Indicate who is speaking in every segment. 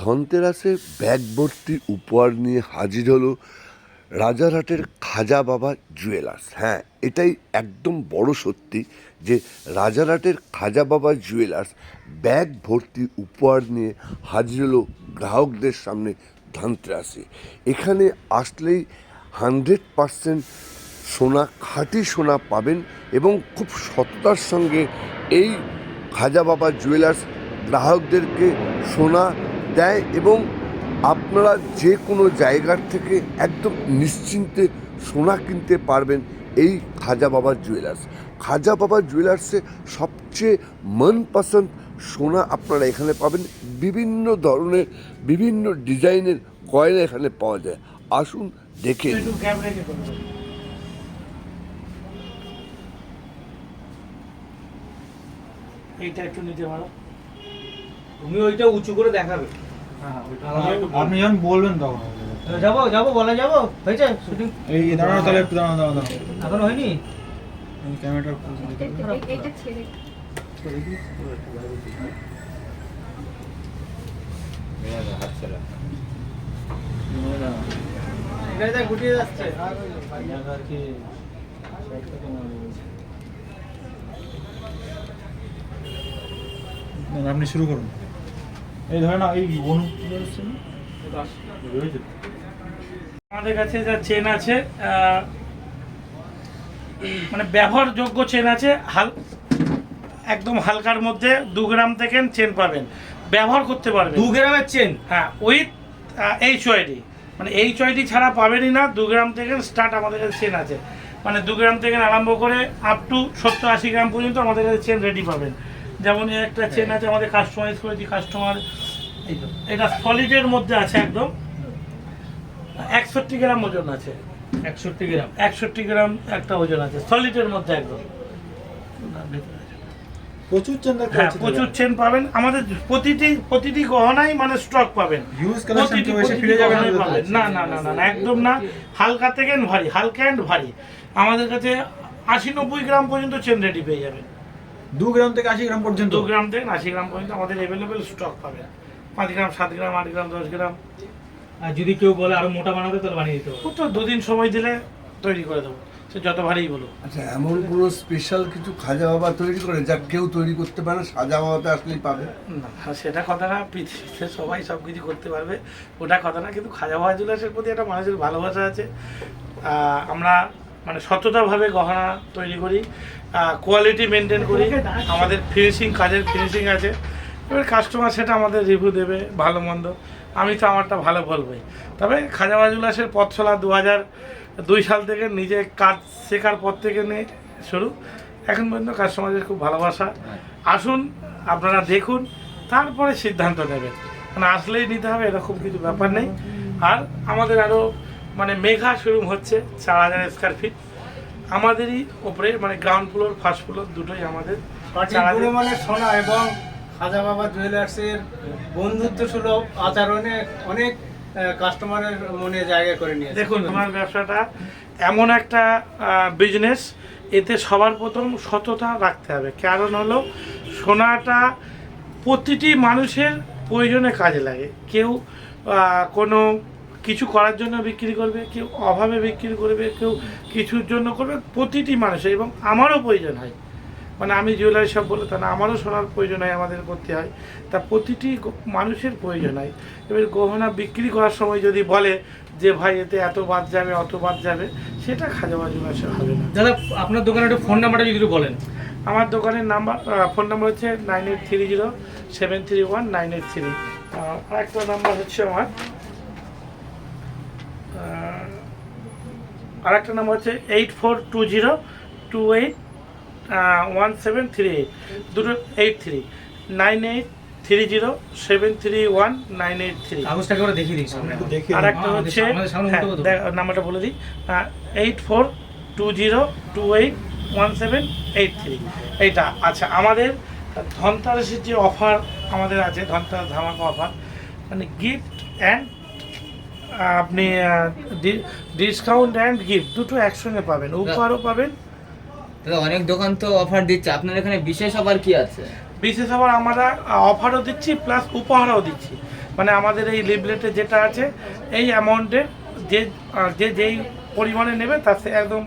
Speaker 1: ধনতেরাসে bag ভর্তি উপহার নিয়ে হাজির হলো রাজারহাটের খাজা বাবা জুয়েলার্স। হ্যাঁ এটাই একদম বড় সত্যি যে রাজারহাটের খাজা বাবা জুয়েলার্স ব্যাগ ভর্তি উপহার নিয়ে হাজির হলো গ্রাহকদের সামনে ধনতেরাসে। এখানে আসলেই হান্ড্রেড পারসেন্ট সোনা, খাঁটি সোনা পাবেন এবং খুব সততার সঙ্গে এই খাজা বাবা জুয়েলার্স গ্রাহকদেরকে সোনা দেয় এবং আপনারা যে কোনো জায়গার থেকে একদম নিশ্চিন্তে সোনা কিনতে পারবেন এই খাজা বাবা জুয়েলার্স খাজা বাবা জুয়েলার্সে সবচেয়ে মনপসন্দ সোনা আপনারা এখানে পাবেন। বিভিন্ন ধরনের, বিভিন্ন ডিজাইনের গয়না এখানে পাওয়া যায়। আসুন দেখে
Speaker 2: এইটা একটু নিতে পারো।
Speaker 3: তুমি ওইটা উঁচু করে দেখাবে।
Speaker 2: হ্যাঁ
Speaker 4: আপনি যখন বলবেন তখন।
Speaker 3: যাব যাব বলা যাব। হয়েছে? শুটিং?
Speaker 4: এই দাঁড়ানো তাহলে একটু দাঁড়ানো দাঁড়ানো
Speaker 3: এখন হয়নি?
Speaker 4: ক্যামেরাটা
Speaker 5: এইটা ছেড়ে।
Speaker 3: এটা গুটিয়ে যাচ্ছে।
Speaker 4: আপনি শুরু করুন। এই ধরে না এই
Speaker 2: আমাদের কাছে যা চেন আছে মানে ব্যবহারযোগ্য চেন আছে হাল একদম হালকার মধ্যে দু গ্রাম থেকে চেন পাবেন। ব্যবহার করতে পারবেন।
Speaker 3: দু গ্রামের চেন
Speaker 2: হ্যাঁ উইথ এইচ ওয়াইডি মানে এইচ ওয়াইডি ছাড়া পাবেনই না দু গ্রাম থেকে স্টার্ট আমাদের কাছে চেন আছে। মানে দু গ্রাম থেকে আরম্ভ করে আপ টু সত্তর আশি গ্রাম পর্যন্ত আমাদের কাছে চেন রেডি পাবেন। যেমন এই একটা চেন আছে আমাদের কাস্টমাইজ করেছি কাস্টমার এই তো, এটা সলিডের মধ্যে আছে একদম। একষট্টি গ্রাম ওজন আছে।
Speaker 3: একষট্টি গ্রাম।
Speaker 2: একষট্টি গ্রাম একটা ওজন আছে সলিডের মধ্যে একদম।
Speaker 4: প্রচুর চেন্দার
Speaker 2: হ্যাঁ প্রচুর চেন পাবেন। আমাদের প্রতিটি প্রতিটি গহনাই মানে স্টক পাবেন। প্রতিটি-
Speaker 4: ফিরে
Speaker 2: পাবেন। না না না না না, একদম না। হালকা থেকে ভারী হালকা অ্যান্ড ভারী। আমাদের কাছে আশি নব্বই গ্রাম পর্যন্ত চেন রেডি পেয়ে যাবেন।
Speaker 4: দু গ্রাম থেকে আশি গ্রাম পর্যন্ত।
Speaker 2: দু গ্রাম থেকে আশি গ্রাম পর্যন্ত আমাদের অ্যাভেলেবেল স্টক পাবেন পাঁচ গ্রাম সাত গ্রাম আট গ্রাম দশ গ্রাম।
Speaker 3: আর যদি কেউ বলে আরও মোটা বানাতে তাহলে বানিয়ে দিতে পারব
Speaker 2: তো দুদিন সময় দিলে তৈরি করে দেবো। সে যত ভারীই বলো
Speaker 1: আচ্ছা এমন কোনো স্পেশাল কিছু খাজা বাবা তৈরি করে যা কেউ তৈরি করতে পারে সাজা বাবাতে আসলেই পাবে?
Speaker 2: না সেটা কথা না পৃথিবীতে সবাই সব কিছু করতে পারবে। ওটা কথা না কিন্তু খাজা বাজুলাসের প্রতি একটা মানুষের ভালোবাসা আছে। আহ, আমরা মানে সততাভাবে গহনা তৈরি করি। কোয়ালিটি মেনটেন করি। আমাদের ফিনিশিং কাজের ফিনিশিং আছে। এবার কাস্টমার সেটা আমাদের রিভিউ দেবে, ভালো মন্দ। আমি তো আমারটা ভালো বলবোই। তবে খাজা বাজুলাসের পথ চলা দু হাজার দুই সাল থেকে নিজে কাজ শেখার পর থেকে নিয়ে শুরু। এখন পর্যন্ত কাস্টমারদের খুব ভালোবাসা। আসুন, আপনারা দেখুন, তারপরে সিদ্ধান্ত নেবেন। মানে আসলেই নিতে হবে, এরকম কিছু ব্যাপার নেই। আর আমাদের আরও মানে মেঘা শোরুম হচ্ছে, চার হাজার স্কোয়ার ফিট আমাদেরই ওপরে মানে গ্রাউন্ড ফ্লোর ফার্স্ট ফ্লোর দুটোই আমাদের।
Speaker 6: মানে সোনা এবং খাজা বাবা জুয়েলার্সের বন্ধুত্ব সুলভ আচরণে অনেক কাস্টমারের মনে জায়গা করে নিয়েছে।
Speaker 2: দেখুন আমার ব্যবসাটা এমন একটা বিজনেস এতে সবার প্রথম সততা রাখতে হবে। কারণ হলো সোনাটা প্রতিটি মানুষের প্রয়োজনে কাজে লাগে। কেউ কোনো কিছু করার জন্য বিক্রি করবে কেউ অভাবে বিক্রি করবে কেউ কিছুর জন্য করবে প্রতিটি মানুষের এবং আমারও প্রয়োজন হয়। মানে আমি জুয়েলারি সব বলে তা না আমারও সোনার প্রয়োজন হয় আমাদের করতে হয়। তা প্রতিটি মানুষের প্রয়োজন হয়। এবার গহনা বিক্রি করার সময় যদি বলে যে ভাই এতে এত বাদ যাবে অত বাদ যাবে সেটা খাজা খাজাবাজু আসে হবে না।
Speaker 3: দাদা আপনার দোকানে একটু ফোন নাম্বারটা যদি বলেন।
Speaker 2: আমার দোকানের নাম্বার ফোন নাম্বার হচ্ছে nine eight three zero seven three one nine eight three আর একটা নাম্বার হচ্ছে আমার আর একটা নাম্বার হচ্ছে eight four two zero two eight one seven three eight. দুটো eight three. Nine eight three zero seven three one nine eight three.
Speaker 3: দেখিয়ে দিই
Speaker 2: আর একটা হচ্ছে হ্যাঁ, নাম্বারটা বলে দিই। Eight four two zero two eight one seven eight three. এইটা আচ্ছা আমাদের ধনতারাসের যে অফার আমাদের আছে ধনতারাস ধামাকা অফার মানে গিফট অ্যান্ড আপনি ডিসকাউন্ট অ্যান্ড গিফট দুটো একসঙ্গে পাবেন। উপহারও পাবেন।
Speaker 7: দাদা অনেক দোকান তো অফার দিচ্ছে। আপনার এখানে বিশেষ অফার কি আছে?
Speaker 2: বিশেষ আবার আমরা অফারও দিচ্ছি প্লাস উপহারও দিচ্ছি। মানে আমাদের এই লিফলেটে যেটা আছে এই অ্যামাউন্টের যে যে যেই পরিমাণে নেবে তার সে একদম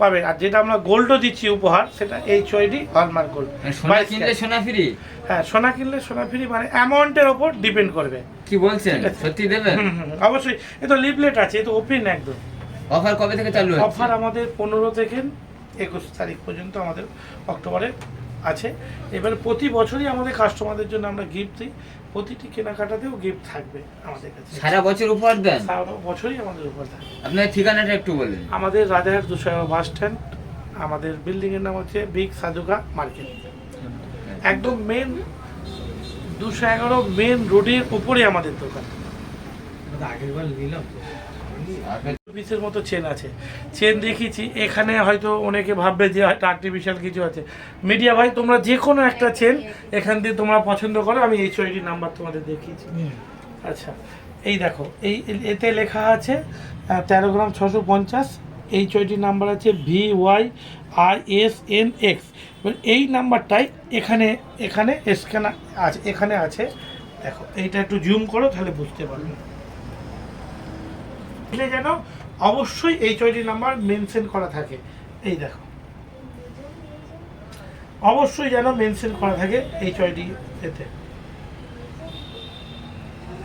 Speaker 2: পাবে। আর যেটা আমরা গোল্ডও দিচ্ছি উপহার সেটা এইচ ওইডি হলমার্ক গোল্ড
Speaker 7: সোনা কিনলে সোনা ফ্রি
Speaker 2: হ্যাঁ সোনা কিনলে সোনা ফ্রি মানে অ্যামাউন্টের ওপর ডিপেন্ড করবে।
Speaker 7: কি বলছেন? সত্যি দেবেন?
Speaker 2: অবশ্যই এ তো লিফলেট আছে এ তো ওপেন একদম।
Speaker 7: অফার কবে থেকে চালু হচ্ছে?
Speaker 2: অফার আমাদের পনেরো থেকে একুশ তারিখ পর্যন্ত আমাদের অক্টোবরে আছে। এবার প্রতি বছরই আমাদের কাস্টমারদের জন্য আমরা গিফট দিই। প্রতিটি কেনাকাটাতেও গিফট থাকবে আমাদের কাছে।
Speaker 7: সারা বছর উপহার দেন?
Speaker 2: সারা বছরই আমাদের উপর থাকে
Speaker 7: আপনার ঠিকানাটা একটু বলবেন
Speaker 2: আমাদের রাজাহাট দুশো বাস স্ট্যান্ড আমাদের বিল্ডিংয়ের নাম হচ্ছে বিগ সাজুকা মার্কেট একদম মেন দুশো এগারো মেন রোডের উপরে আমাদের দোকান। পিসের মতো চেন আছে। চেন দেখিয়েছি এখানে হয়তো অনেকে ভাববে যে হয়তো আর্টিফিশিয়াল কিছু আছে। মিডিয়া ভাই তোমরা যে কোনো একটা চেন এখান দিয়ে তোমরা পছন্দ করো আমি এই চৈরি নাম্বার তোমাদের দেখিয়েছি। আচ্ছা এই দেখো এই এতে লেখা আছে তেরো গ্রাম ছশো পঞ্চাশ এই চৈটির নাম্বার আছে V, Y R S, N, X. এই নাম্বারটাই এখানে এখানে স্ক্যানার আছে, এখানে আছে। দেখো, এইটা একটু জুম করো, তাহলে বুঝতে পারবে। যেন অবশ্যই এই চয়টি নাম্বার মেনশন করা থাকে। এই দেখো। অবশ্যই যেন মেনশন করা থাকে এই চয়টি এতে।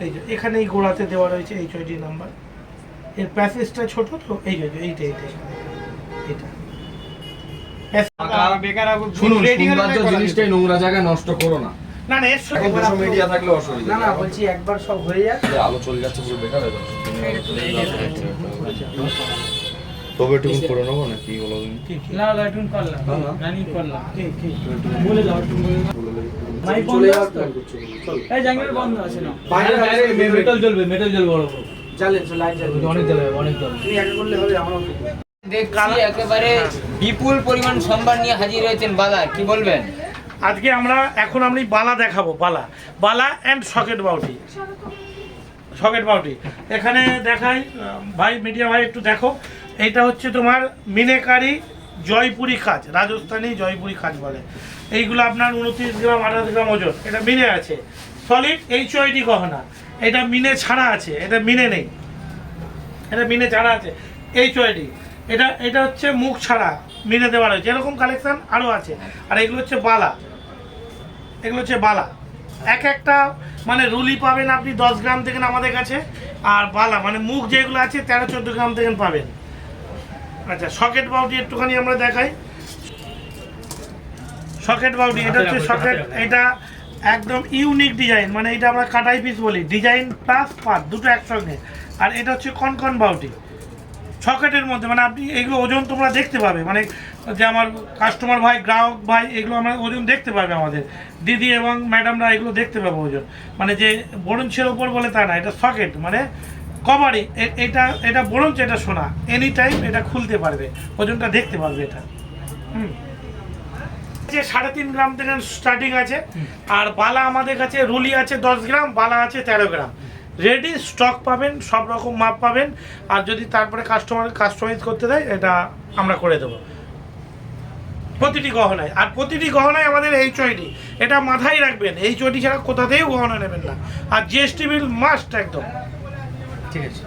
Speaker 2: এই যে এখানে এই গোড়াতে দেওয়া রয়েছে এই চয়টি নাম্বার। এর প্যাসেজটা ছোট তো এই যে এইটা এইটা। এইটা
Speaker 6: বেকার
Speaker 8: শুনুন জিনিসটাই নোংরা জায়গায় নষ্ট করো না।
Speaker 2: না না এর সঙ্গে
Speaker 8: মিডিয়া থাকলে অসুবিধা
Speaker 6: না না বলছি একবার সব হয়ে যাক।
Speaker 8: আলো চলে যাচ্ছে পুরো বেকার হয়ে যাচ্ছে। তবে একটু করে নেব না কি বলো তুমি?
Speaker 2: কি কি?
Speaker 3: না না একটু করলাম।
Speaker 8: না, না।
Speaker 3: করলাম।
Speaker 2: কি কি?
Speaker 3: বলে দাও একটু বলে দাও। মাইক বন্ধ আছে তো? এই জাঙ্গির বন্ধ আছে না।
Speaker 6: বাইরে বাইরে
Speaker 3: মেটাল জ্বলবে মেটাল জ্বলবে বড় বড়
Speaker 6: চালেন লাইট জ্বালবে
Speaker 3: অনেক জ্বলবে অনেক জ্বলবে
Speaker 6: তুমি একা করলে হবে আমারও
Speaker 7: দেখছি একেবারে বিপুল পরিমাণ সম্ভার নিয়ে হাজির হয়েছেন বাজার কি বলবেন?
Speaker 2: আজকে আমরা এখন আমি বালা দেখাবো বালা। বালা অ্যান্ড সকেট বাউটি সকেট বাউটি এখানে দেখাই ভাই মিডিয়া ভাই একটু দেখো। এইটা হচ্ছে তোমার মিনেকারি জয়পুরি কাজ রাজস্থানী জয়পুরি কাজ বলে। এইগুলো আপনার উনত্রিশ গ্রাম আঠাশ গ্রাম ওজন। এটা মিনে আছে। সলিড এইচ ওইডি গহনা। এটা মিনে ছাড়া আছে এটা মিনে নেই। এটা মিনে ছাড়া আছে। এইচ ওইডি এটা এটা হচ্ছে মুখ ছাড়া মিনে দেওয়া রয়েছে এরকম কালেকশন আরও আছে। আর এগুলো হচ্ছে বালা। এগুলো হচ্ছে বালা। এক একটা মানে রুলি পাবেন আপনি দশ গ্রাম থেকে আমাদের কাছে। আর বালা মানে মুখ যেগুলো আছে তেরো চোদ্দ গ্রাম থেকে পাবেন। আচ্ছা সকেট বাউটি একটুখানি আমরা দেখাই। সকেট বাউটি এটা হচ্ছে সকেট এটা একদম ইউনিক ডিজাইন মানে এটা আমরা কাটাই পিস বলি। ডিজাইন প্লাস পাত, দুটো একসঙ্গে। আর এটা হচ্ছে কনকন বাউটি। সকেটের মধ্যে মানে আপনি এগুলো ওজন তোমরা দেখতে পাবে। মানে যে আমার কাস্টমার ভাই, গ্রাহক ভাই, এগুলো আমরা ওজন দেখতে পাবে আমাদের। দিদি এবং ম্যাডামরা এগুলো দেখতে পাবে ওজন। মানে যে বরঞ্চের ওপর বলে তা না, এটা সকেট মানে কভারই এটা এটা বরঞ্চ এটা শোনা এনি টাইম এটা খুলতে পারবে, ওজনটা দেখতে পারবে এটা। হুম। যে সাড়ে তিন গ্রাম থেকে স্টার্টিং আছে। আর বালা আমাদের কাছে রুলি আছে দশ গ্রাম, বালা আছে তেরো গ্রাম। রেডি স্টক পাবেন, সব রকম মাপ পাবেন। আর যদি তারপরে কাস্টমার কাস্টমাইজ করতে দেয়, এটা আমরা করে দেবো। প্রতিটি গহনায়। আর প্রতিটি গহনায় আমাদের এই চয়টি এটা মাথায় রাখবেন এই চয়টি ছাড়া কোথাতেই গহনা নেবেন না। আর জিএসটি বিল মাস্ট একদম।
Speaker 3: ঠিক আছে।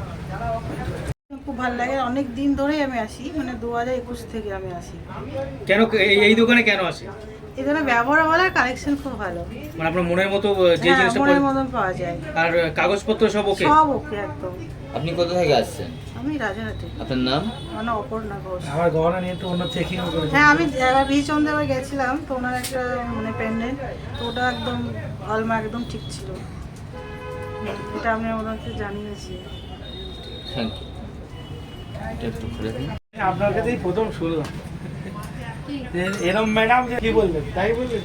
Speaker 9: খুব ভালো লাগে। অনেক দিন ধরেই আমি আসি মানে দু হাজার একুশ থেকে আমি আসি।
Speaker 3: কেন এই- এই দোকানে কেন আসে?
Speaker 9: এখানে ব্যবহার ভালো কালেকশন খুব ভালো।
Speaker 3: মানে আপনার মনের মতো যে
Speaker 9: হ্যাঁ
Speaker 3: জিনিসটা
Speaker 9: মনের মতন পাওয়া যায়।
Speaker 3: আর কাগজপত্র সব ওকে?
Speaker 9: সব ওকে একদম।
Speaker 7: আপনি কোথা থেকে আসছেন?
Speaker 9: আমি রাজাহাটে
Speaker 7: আপনার নাম?
Speaker 9: মানে অপর্ণা ঘোষ।
Speaker 2: আমার গহনা নিয়ে তো অন্য চেকিংও করেছি।
Speaker 9: হ্যাঁ আমি একবার বিচন্দ্রে একবার গেছিলাম তো ওনার একটা মানে পেন্ডেন্ট তো ওটা একদম হলমা একদম ঠিক ছিল। এটা আমি ওনাকে জানিয়েছি।
Speaker 7: থ্যাংক ইউ এটা একটু খুলে দিন
Speaker 2: আপনার কাছেই প্রথম শুনলাম। এরম ম্যাডাম কি বলবেন? তাই বলবেন?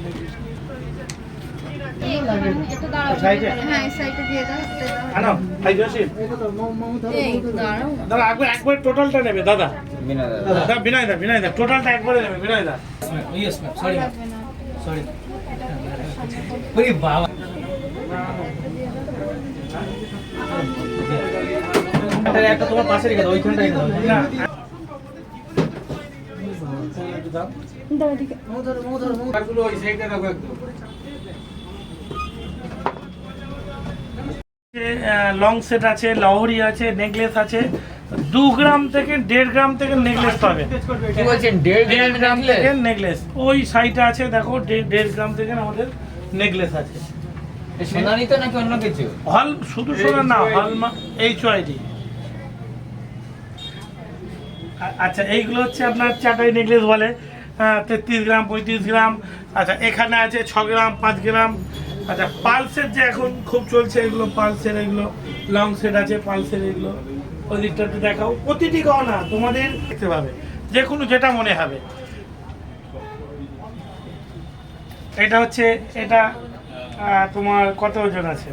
Speaker 5: হ্যাঁ
Speaker 2: একবার টোটালটা নেবে দাদা। বিনয় দা। বিনয় দা টোটালটা একবারে নেবে বিনয় দা।
Speaker 3: সরি সরি বাবা। একটা তোমার পাশে রেখে দাও ওইখানটা রেখে দাও
Speaker 2: না
Speaker 6: গুলো ওই সাইডে রাখো একদম
Speaker 2: লং সেট আছে লহরি আছে নেকলেস আছে। দু গ্রাম থেকে দেড় গ্রাম থেকে নেকলেস পাবে।
Speaker 7: দেড় গ্রাম
Speaker 2: থেকে নেকলেস ওই সাইটে আছে দেখো দেড় দেড় গ্রাম থেকে আমাদের নেকলেস আছে।
Speaker 7: সোনালি তো নাকি অন্য কিছু?
Speaker 2: হল শুধু সোনা না হল এইচ ওয়াইডি আচ্ছা এইগুলো হচ্ছে আপনার চাটাই নেকলেস বলে। তেত্রিশ গ্রাম, পঁয়ত্রিশ গ্রাম। আচ্ছা এখানে আছে ছ গ্রাম, পাঁচ গ্রাম। আচ্ছা পালসের যে এখন খুব চলছে, এগুলো পালসের এগুলো লং সেট আছে পালসের এগুলো। ওই দিকটা একটু দেখাও। প্রতিটি গহনা তোমাদের দেখতে পাবে, যে কোনো যেটা মনে হবে। এটা হচ্ছে, এটা তোমার কত ওজন আছে?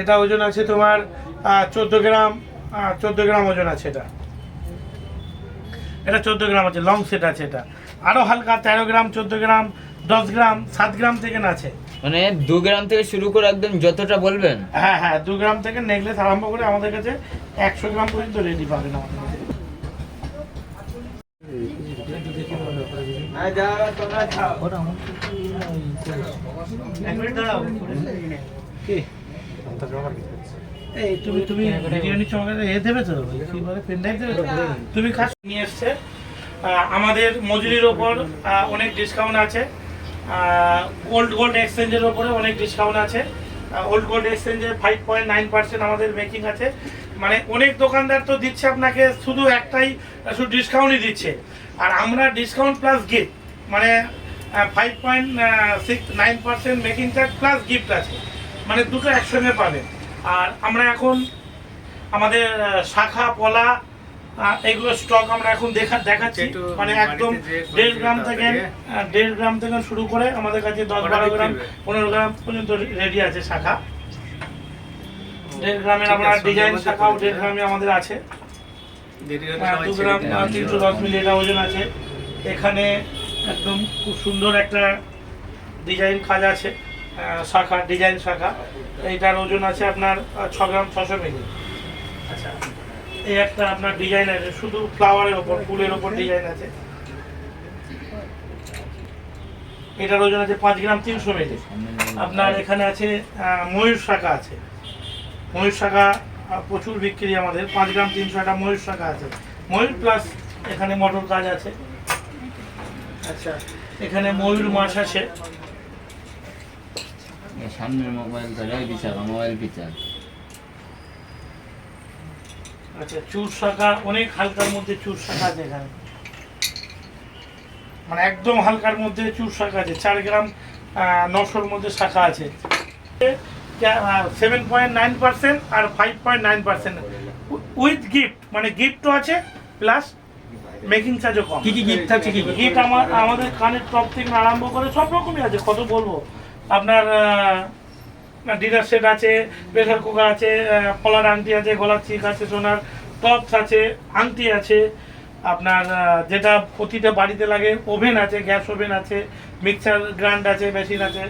Speaker 2: এটা ওজন আছে তোমার চোদ্দ গ্রাম। চোদ্দ গ্রাম ওজন আছে এটা। এটা চোদ্দ গ্রাম আছে লং সেট আছে এটা। আরও হালকা তেরো গ্রাম চোদ্দ গ্রাম দশ গ্রাম সাত গ্রাম থেকে আছে।
Speaker 7: মানে দু গ্রাম থেকে শুরু করে একদম যতটা বলবেন।
Speaker 2: হ্যাঁ হ্যাঁ দু গ্রাম থেকে নেকলেস আরম্ভ করে আমাদের কাছে একশো গ্রাম পর্যন্ত রেডি পাবেন আমাদের কাছে। এক মিনিট দাঁড়াও। এই তুমি তুমি বিরিয়ানি চমকাতে এ দেবে তো কি বলে পেন ড্রাইভ দেবে তো? তুমি খাস নিয়ে এসছে। আমাদের মজুরির ওপর অনেক ডিসকাউন্ট আছে। ওল্ড গোল্ড এক্সচেঞ্জের ওপরে অনেক ডিসকাউন্ট আছে। ওল্ড গোল্ড এক্সচেঞ্জে ফাইভ পয়েন্ট নাইন পার্সেন্ট আমাদের মেকিং আছে। মানে অনেক দোকানদার তো দিচ্ছে আপনাকে শুধু একটাই শুধু ডিসকাউন্টই দিচ্ছে। আর আমরা ডিসকাউন্ট প্লাস গিফট মানে five point six nine percent making charge plus gift আছে। মানে দুটো একসঙ্গে পাবেন। আর আমরা এখন আমাদের শাখা পলা এগুলো স্টক আমরা এখন দেখা দেখাচ্ছি। মানে একদম দেড় গ্রাম থেকে দেড় গ্রাম থেকে শুরু করে আমাদের কাছে দশ বারো গ্রাম পনেরো গ্রাম পর্যন্ত রেডি আছে শাখা। দেড় গ্রামের আমরা ডিজাইন শাখাও দেড় গ্রামে আমাদের আছে। দু গ্রাম তিনশো দশ মিলি এটা ওজন আছে। এখানে একদম খুব সুন্দর একটা ডিজাইন কাজ আছে শাখা ডিজাইন শাখা। এইটার ওজন আছে আপনার ছ গ্রাম ছশো মিলি। আচ্ছা। এই একটা আপনার ডিজাইন আছে শুধু ফ্লাওয়ারের ওপর ফুলের ওপর ডিজাইন আছে। এটার ওজন আছে পাঁচ গ্রাম তিনশো মিলি। আপনার এখানে আছে ময়ূর শাখা আছে। ময়ূর শাখা প্রচুর বিক্রি আমাদের পাঁচ গ্রাম তিনশো একটা ময়ূর শাখা আছে। ময়ূর প্লাস এখানে মটর কাজ আছে। আচ্ছা। এখানে ময়ূর মাছ আছে।
Speaker 7: সামনের মোবাইল ধরে বিচার মোবাইল বিচার।
Speaker 2: আচ্ছা চুর শাখা অনেক হালকার মধ্যে চুর শাখা আছে এখানে। মানে একদম হালকার মধ্যে চুর শাখা আছে চার গ্রাম নশোর মধ্যে শাখা আছে। Seven point nine percent R five point nine percent with gift মানে গিফটও আছে প্লাস মেকিং চার্জও কম।
Speaker 4: কি কি gift থাকছে, কি?
Speaker 2: গিফট আমার আমাদের কানের টপ থেকে আরম্ভ করে সব রকমই আছে কত বলব? আপনার ডিনার সেট আছে প্রেসার কুকার আছে পলার আংটি আছে, গলার চিক আছে, সোনার টপস আছে, আংটি আছে, আপনার যেটা প্রতিটা বাড়িতে লাগে ওভেন আছে, গ্যাস ওভেন আছে মিক্সার গ্রাইন্ড আছে মেশিন আছে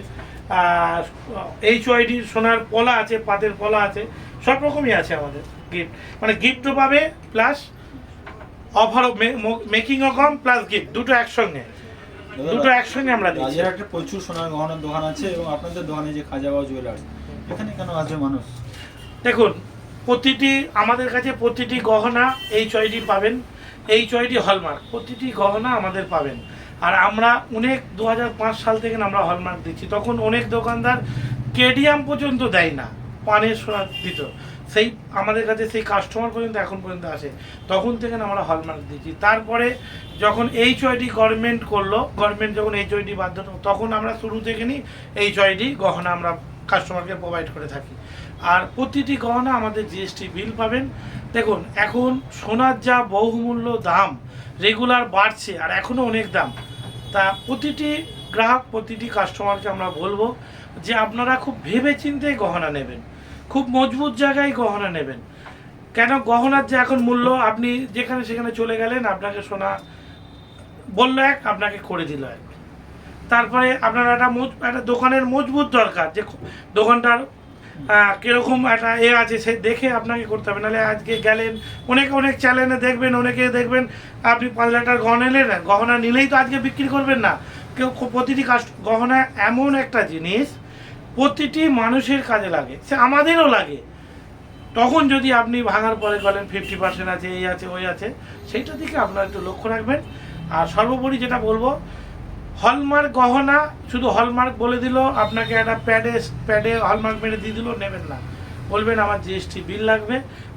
Speaker 2: এইচ ওয়াইডি সোনার পলা আছে পাতের পলা আছে, সব রকমই আছে আমাদের গিফট মানে গিফটও পাবে প্লাস অফারও মেকিংও কম প্লাস গিফট দুটো একসঙ্গে। দুটো একসঙ্গে আমরা দিচ্ছি।
Speaker 4: একটা প্রচুর সোনার গহনার দোকান আছে এবং আপনাদের দোকানে যে খাজা বাবা জুয়েলার্স এখানে কেন আসবে মানুষ?
Speaker 2: দেখুন প্রতিটি আমাদের কাছে প্রতিটি গহনা এই চয়টি পাবেন এই চয়টি হলমার্ক প্রতিটি গহনা আমাদের পাবেন। আর আমরা অনেক দু হাজার পাঁচ সাল থেকে আমরা হলমার্ক দিচ্ছি। তখন অনেক দোকানদার কেডিয়াম পর্যন্ত দেয় না পানের সোনা দিত সেই আমাদের কাছে সেই কাস্টমার পর্যন্ত এখন পর্যন্ত আসে। তখন থেকে আমরা হলমার্ক দিচ্ছি তারপরে যখন এই চয়টি গভর্নমেন্ট করল গভর্নমেন্ট যখন এই চয়টি বাধ্য তখন আমরা শুরু থেকে নিই এই চয়টি গহনা আমরা কাস্টমারকে প্রোভাইড করে থাকি। আর প্রতিটি গহনা আমাদের জিএসটি বিল পাবেন। দেখুন, এখন সোনার যা বহুমূল্য দাম রেগুলার বাড়ছে আর এখনও অনেক দাম। তা প্রতিটি গ্রাহক, প্রতিটি কাস্টমারকে আমরা বলব যে আপনারা খুব ভেবে চিন্তে গহনা নেবেন। খুব মজবুত জায়গায় গহনা নেবেন। কেন? গহনার যে এখন মূল্য, আপনি যেখানে সেখানে চলে গেলেন, আপনাকে সোনা বলল এক, আপনাকে করে দিল এক। তারপরে আপনার একটা একটা দোকানের মজবুত দরকার, যে দোকানটার কীরকম একটা এ আছে, সে দেখে আপনাকে করতে হবে। নাহলে আজকে গেলেন, অনেকে অনেক চ্যানেলে দেখবেন, অনেকে দেখবেন, আপনি পাঁচ লাখ গহনা নিলেন গহনা নিলেই তো আজকে বিক্রি করবেন না। কেউ প্রতিটি কাস্ট গহনা এমন একটা জিনিস প্রতিটি মানুষের কাজে লাগে সে আমাদেরও লাগে। তখন যদি আপনি ভাঙার পরে বলেন ফিফটি পার্সেন্ট আছে এই আছে ওই আছে সেইটা দিকে আপনারা একটু লক্ষ্য রাখবেন। আর সর্বোপরি যেটা বলব হলমার্ক গহনা শুধু হলমার্ক বলে দিল আপনাকে একটা প্যাডে প্যাডে হলমার্ক মেরে দিয়ে দিল নেবেন না। বলবেন আমার জিএসটি বিল লাগবে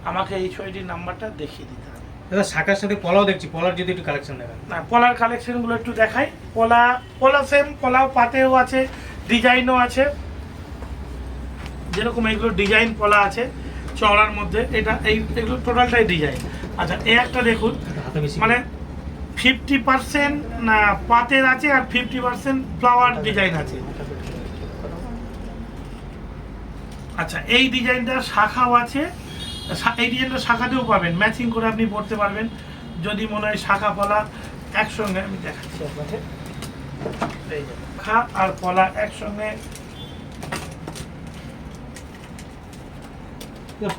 Speaker 2: আমাকে এই ছয়টির নাম্বারটা দেখিয়ে দিতে হবে।
Speaker 6: দাদা শাখার সাথে পলাও দেখছি পলার যদি একটু কালেকশন দেখান
Speaker 2: না পলার কালেকশনগুলো একটু দেখাই। পলা পলা সেম পলাও পাতেও আছে ডিজাইনও আছে। যেরকম এইগুলো ডিজাইন পলা আছে চওড়ার মধ্যে এটা এই এগুলো টোটালটাই ডিজাইন আচ্ছা এই একটা দেখুন মানে ফিফটি পার্সেন্ট না পাতের আছে আর ফিফটি পার্সেন্ট ফ্লাওয়ার ডিজাইন আছে। আচ্ছা এই ডিজাইনটা শাখাও আছে। এই ডিজাইনটা শাখাতেও পাবেন ম্যাচিং করে আপনি পড়তে পারবেন। যদি মনে হয় শাখা পলা একসঙ্গে আমি দেখাচ্ছি আপনাকে। শাখা আর পলা একসঙ্গে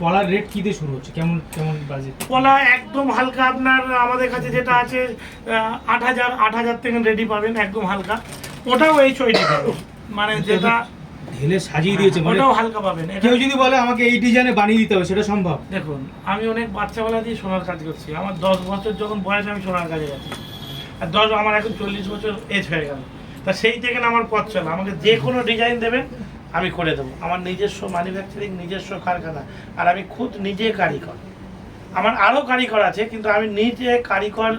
Speaker 6: পলার রেট কি দিয়ে শুরু হচ্ছে? কেমন কেমন বাজেট
Speaker 2: পলা একদম হালকা আপনার আমাদের কাছে যেটা আছে আট হাজার আট হাজার থেকে রেডি পাবেন একদম হালকা। ওটাও এই পাবেন। মানে যেটা
Speaker 6: ঢেলে সাজিয়ে দিয়েছে মানে
Speaker 2: ওটাও হালকা পাবেন।
Speaker 6: কেউ যদি বলে আমাকে এই ডিজাইনে বানিয়ে দিতে হবে সেটা সম্ভব?
Speaker 2: দেখুন আমি অনেক বাচ্চাবেলা দিয়ে সোনার কাজ করছি। আমার দশ বছর যখন বয়স আমি সোনার কাজে গেছি আর দশ আমার এখন চল্লিশ বছর এজ হয়ে গেল। তা সেই থেকে আমার পথ চলা। আমাকে যে কোনো ডিজাইন দেবেন আমি করে দেবো। আমার নিজস্ব ম্যানুফ্যাকচারিং নিজস্ব কারখানা আর আমি খুদ নিজে কারিগর। আমার আরও কারিগর আছে কিন্তু আমি নিজে কারিগর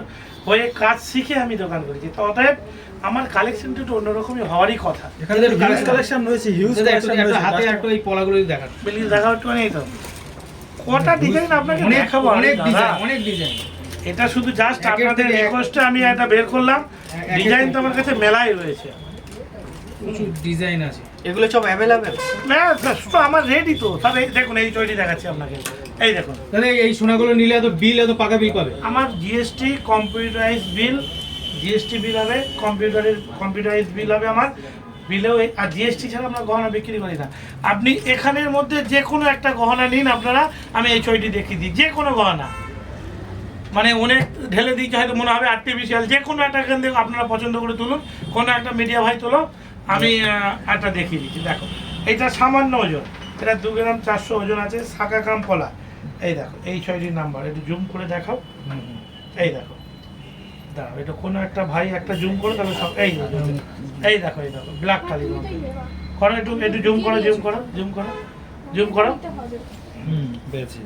Speaker 2: হয়ে কাজ শিখে আমি দোকান করেছি। তো অতএব আমার কালেকশনটা একটু অন্যরকমই হওয়ারই কথা।
Speaker 4: এখানে হিউজ কালেকশন রয়েছে হিউজ কালেকশন রয়েছে
Speaker 6: হাতে
Speaker 4: Just-
Speaker 6: একটু এই পলাগুলো যদি দেখান।
Speaker 2: প্লিজ দেখাও একটু নেই তো। কটা ডিজাইন আপনাকে
Speaker 6: অনেক
Speaker 2: দেখাবো
Speaker 6: অনেক ডিজাইন অনেক ডিজাইন
Speaker 2: এটা শুধু জাস্ট আপনাদের রিকোয়েস্টে আমি এটা বের করলাম। ডিজাইন তো আমার কাছে মেলাই রয়েছে।
Speaker 6: প্রচুর ডিজাইন আছে।
Speaker 3: এগুলো সব অ্যাভেলেবেল
Speaker 2: না শুধু আমার রেডি তো। এই দেখুন এই তৈরি দেখাচ্ছি আপনাকে। এই দেখুন।
Speaker 6: তাহলে এই সোনাগুলো নিলে এত বিল এত পাকা বিল পাবে?
Speaker 2: আমার GST computerise bill GST bill হবে কম্পিউটারের কম্পিউটারাইজ বিল হবে আমার। বিলেও এই- আর জিএসটি ছাড়া আমরা গহনা বিক্রি করি না। আপনি এখানের মধ্যে যে কোনো একটা গহনা নিন আপনারা আমি এই ছয়টি দেখিয়ে দিই। যে কোনো গহনা। মানে অনেক ঢেলে দিয়েছে হয়তো মনে হবে আর্টিফিশিয়াল যে কোনো একটা এখান থেকে আপনারা পছন্দ করে তুলুন। কোনো একটা মিডিয়া ভাই তোলো। আমি একটা দেখিয়ে দিচ্ছি দেখো। এটা সামান্য ওজন এটা দু গ্রাম চারশো ওজন আছে শাকা কাম কলা এই দেখো এই ছয়টির নাম্বার একটু জুম করে দেখাও। এই দেখো। দাঁড়াও এটা কোনো একটা ভাই একটা জুম করে তাহলে সব এই এই দেখো এই দেখো ব্ল্যাক কালির করো একটু একটু জুম করো জুম করো জুম করো জুম করো।
Speaker 4: হুম পেয়েছি।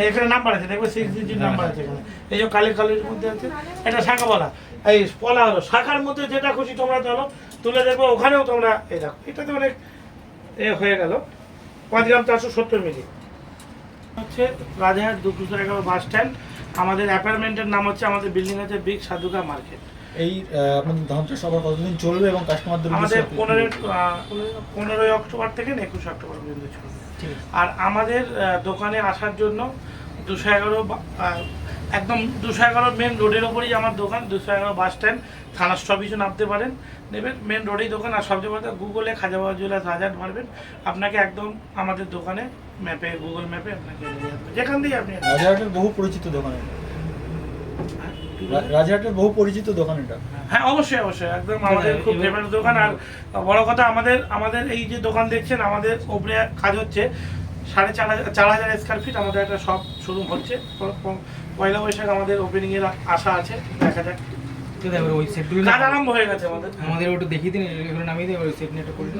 Speaker 2: এই এখানে নাম্বার আছে দেখবে সিক্স ডিজিট নাম্বার আছে এখানে। এই যে কালি কালির মধ্যে আছে এটা শাখা বলা এই পলা হলো শাখার মধ্যে যেটা খুশি তোমরা তোলো তুলে দেখব ওখানেও তোমরা এই দেখো। এটাতে অনেক এ হয়ে গেল। পাঁচ গ্রাম চারশো সত্তর মিলি। হচ্ছে রাজাহাট দুপুর এগারো বাস স্ট্যান্ড। আমাদের অ্যাপার্টমেন্টের নাম হচ্ছে আমাদের বিল্ডিং আছে বিগ সাধুকা মার্কেট।
Speaker 4: এই আপনাদের ধানচাষ সবার কতদিন চলবে এবং কাস্টমারদের
Speaker 2: আমাদের পনেরোই পনেরোই অক্টোবর থেকে একুশে অক্টোবর পর্যন্ত চলবে। আর আমাদের দোকানে আসার জন্য দুশো এগারো একদম দুশো এগারো মেন রোডের ওপরেই আমার দোকান দুশো এগারো বাস স্ট্যান্ড থানা স্টপেজও নামতে পারেন। নেবেন মেন রোডেই দোকান আর সবচেয়ে বড় কথা, গুগলে খাজাবাবা জুয়েলার্স হাজার মারবেন। আপনাকে একদম আমাদের দোকানে ম্যাপে গুগল ম্যাপে আপনাকে যেখান দিয়ে আপনি
Speaker 4: রাজাহাটের বহু পরিচিত দোকান এটা। রা- রাজাহাটের বহু পরিচিত দোকান এটা।
Speaker 2: হ্যাঁ অবশ্যই অবশ্যই। একদম আমাদের খুব ফেমাস দোকান। আর বড় কথা আমাদের আমাদের এই যে দোকান দেখছেন আমাদের ওপরে কাজ হচ্ছে সাড়ে চার হাজার চার হাজার স্কোয়ার ফিট আমাদের একটা শপ শোরুম হচ্ছে। পয়লা বৈশাখ আমাদের ওপেনিং এর আশা আছে দেখা যাক।
Speaker 6: ওই সেটগুলো
Speaker 2: কাজ আরম্ভ হয়ে গেছে আমাদের।
Speaker 6: আমাদের ওটা দেখিয়ে দিন এখানে নামিয়ে দিয়ে ওই সেট নিয়ে একটা করে